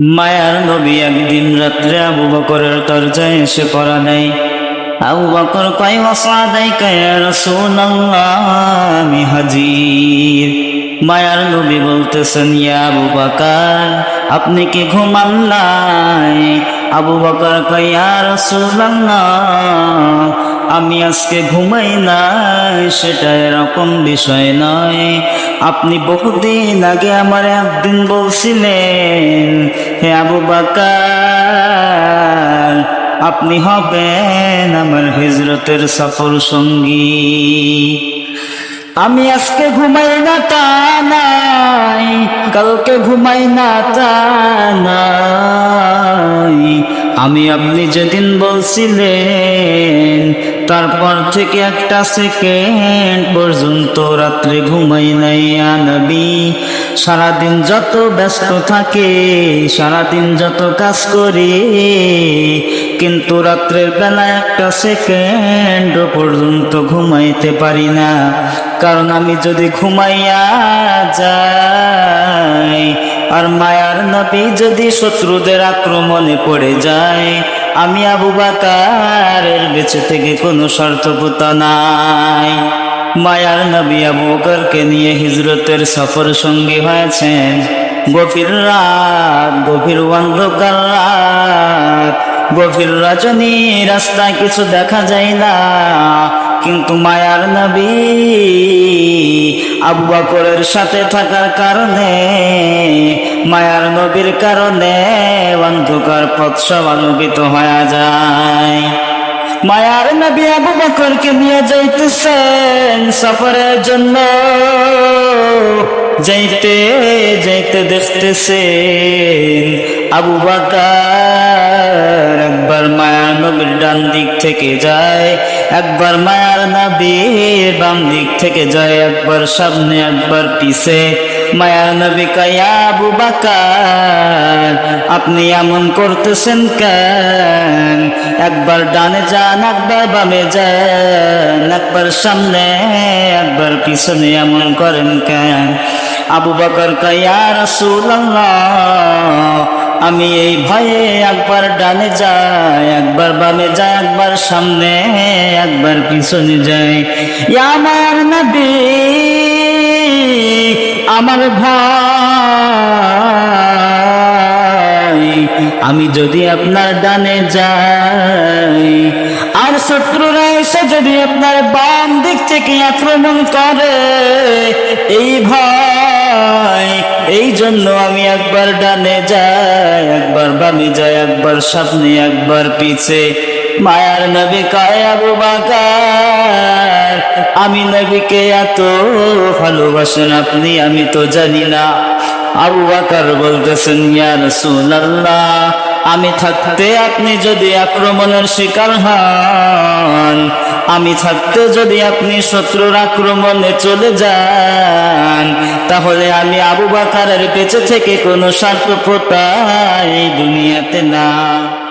মায়ার নবী একদিন রাত্রে আবু বকরের দরজায় এসে পড়া নেই। আবু বকর কয় ওয়াসাদাই কয় রাসূলুল্লাহ, আমি হাজির। মায়ার নবী বলতেছেন, ইয়া আবু বকর, আপনি কি ঘুমান নাই? আবু বকর কয় রাসূলুল্লাহ, আমি আজকে ঘুমাই নাই, সেটা এরকম বিষয় নয়। আপনি বহুদিন আগে আমার একদিন বলছিলেন, হে আবু বাকার, আপনি হবেন আমার হিজরতের সফর সঙ্গী। আমি আজকে ঘুমাই না তা নাই, কালকে ঘুমাই না তা নাই। আমি আপনি যেদিন বলছিলেন তারপর থেকে একটা সেকেন্ড পর্যন্ত রাত্রে ঘুমাই নাই আনবি সারাদিন যত ব্যস্ত থাকে, সারাদিন যত কাজ করি, কিন্তু রাত্রের বেলা একটা সেকেন্ড পর্যন্ত ঘুমাইতে পারি না। কারণ আমি যদি ঘুমাইয়া যাই, আর মায়ার নবী যদি শত্রুদের আক্রমণে পড়ে যায় আমি আবু বাকারের বেঁচে থেকে কোনো স্বার্থকতা নাই। মায়ার নবী আবু বকরকে নিয়ে হিজরতের সফর সঙ্গী হয়েছেন। গভীর রাত, গভীর অন্ধকার রাত, গভীর রজনী রাস্তায় কিছু দেখা যায় না। কিন্তু মায়ার নবী আবু বকরের সাথে থাকার কারণে মায়ার নবীর কারণে অন্ধকার পথ সব আলোকিত হয়ে যায়। মায়ার নবী আবু বকরকে নিয়ে যাইতেছেন সফরের জন্য। যাইতে যাইতে দেখতেছেন আবু বাকার একবার মায়ার নবীর ডান দিক থেকে যায়, একবার মায়ার নবীর বাম দিক থেকে যায়, একবার সামনে, একবার পিছে। মায়ার নবী আবু বাকার, আপনি এমন করতেছেন কেন? একবার ডানে যান, একবার বামে যান, একবার সামনে, একবার পিছনে এমন করেন কেন? আবু বকর কায়া রাসূলুল্লাহ, আমি এই ভয়ে একবার ডানে যাই, একবার বামে যাই, একবার সামনে, একবার পিছনে যাই। আমার নবী আমার ভাই, আমি যদি আপনার ডানে যাই, আর শত্রুরা এসে যদি আপনার বাম দিক থেকে আক্রমণ করে, এই ভাই এই জন্য আমি একবার ডানে যাই, একবার বামে যাই, একবার সামনে, একবার পিছে। মায়ার নবী কয়, আবু বাকার আমি নবীকে এত ভালোবাসেন আপনি, আমি তো জানি না। আবু বাকার বলতেছেন, ইয়া রাসূলুল্লাহ, আমি থাকতে আপনি যদি আক্রমণের শিকার হন, আমি থাকতে যদি আপনি শত্রুর আক্রমণে চলে যান, তাহলে আমি আবু বাকারের পেছে থেকে কোনো স্বার্থপতা এই দুনিয়াতে না।